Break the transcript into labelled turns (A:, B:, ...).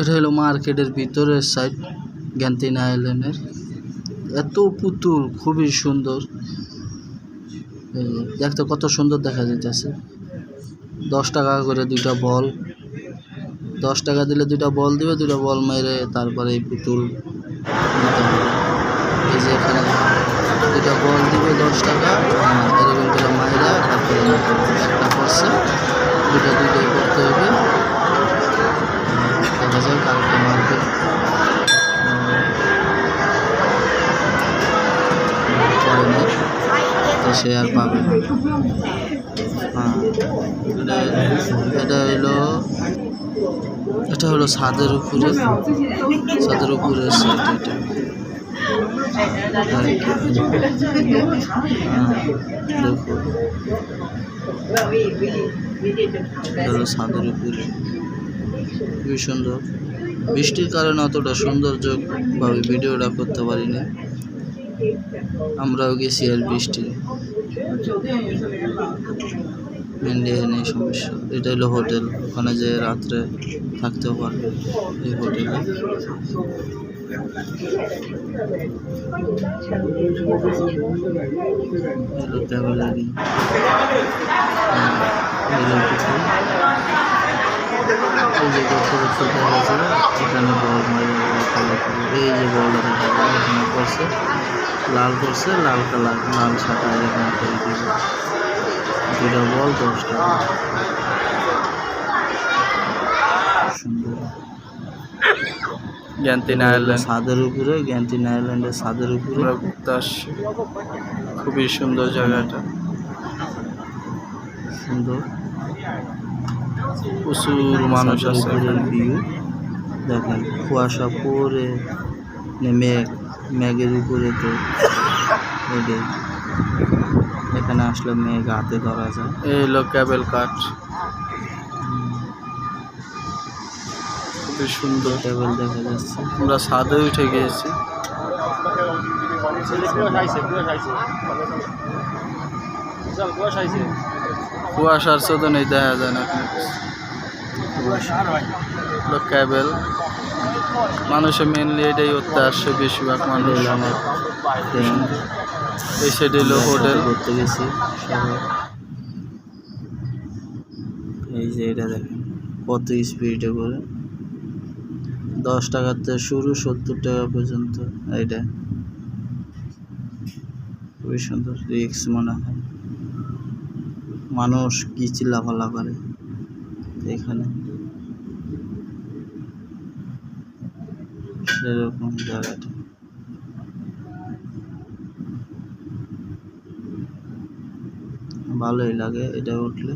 A: এটা হলো মার্কেটের ভিতরের সাইড গ্যান্তিনা আইল্যান্ডের। এত পুতুল খুবই সুন্দর। দেখতে কত সুন্দর দেখা যাইতেছে। দশ টাকা করে দুইটা বল। দশ টাকা দিলে দুইটা বল দিবে দুইটা বল মেরে তারপরে এই পুতুল এই যে এখানে দুইটা বল দিবে দশ টাকা হ্যাঁ, এরকম করে মাইরা তারপরে একটা করছে। দুইটা দুইটাই করতে হবে। সে আর পাবে না। হ্যাঁ। এটা হলো এটা হলো ছাদের উপরে ছাদের উপরে হ্যাঁ, হলো ছাদের উপরে। খুবই সুন্দর। বৃষ্টির কারণে অতটা সৌন্দর্যভাবে ভিডিওটা করতে পারিনি। আমরাও গেছি আর বৃষ্টি। ইন্ডিয়া নেই সমস্যা। এটা হলো হোটেল। ওখানে যে রাত্রে থাকতেও পারবে এই হোটেলে। ট্রাভেলারি এই যে করে এই যে বল এখানে করছে লাল করছে লাল কালার লাল সাদা এরকম করে দিবে দুটা বল দশ টাকা সুন্দর।
B: জ্ঞানতিন আয়ারল্যান্ড।
A: ছাদের উপরে গ্যান্টিন আইল্যান্ডের ছাদের উপরে।
B: ঘুরতে আসছি খুবই সুন্দর জায়গাটা।
A: সুন্দর।
B: প্রচুর মানুষ আছে।
A: ভিউ দেখেন কুয়াশা পরে মানে মেঘ মেঘের উপরে তো এখানে আসলে মেঘ হাতে ধরা যায়।
B: এই হলো ক্যাবেল কাঠ। খুবই সুন্দর।
A: টেবিল দেখা যাচ্ছে।
B: আমরা ছাদে উঠে গিয়েছি। কুয়াশার চোদনেই দেখা যায় না। ক্যাবেল। মানুষে মেনলি এটাই করতে আসছে বেশিরভাগ মানুষ।
A: এটা।
B: এই সাইডে হলো হোটেল
A: ঘুরতে গেছি এই যে এটা দেখেন কত স্পিডে করে দশ টাকার থেকে শুরু সত্তর টাকা পর্যন্ত এইটা। খুবই সুন্দর রিক্স মনে হয়। মানুষ কি চিল্লাফাল্লা করে এখানে। সেরকম জায়গাটা ভালোই লাগে এটা উঠলে।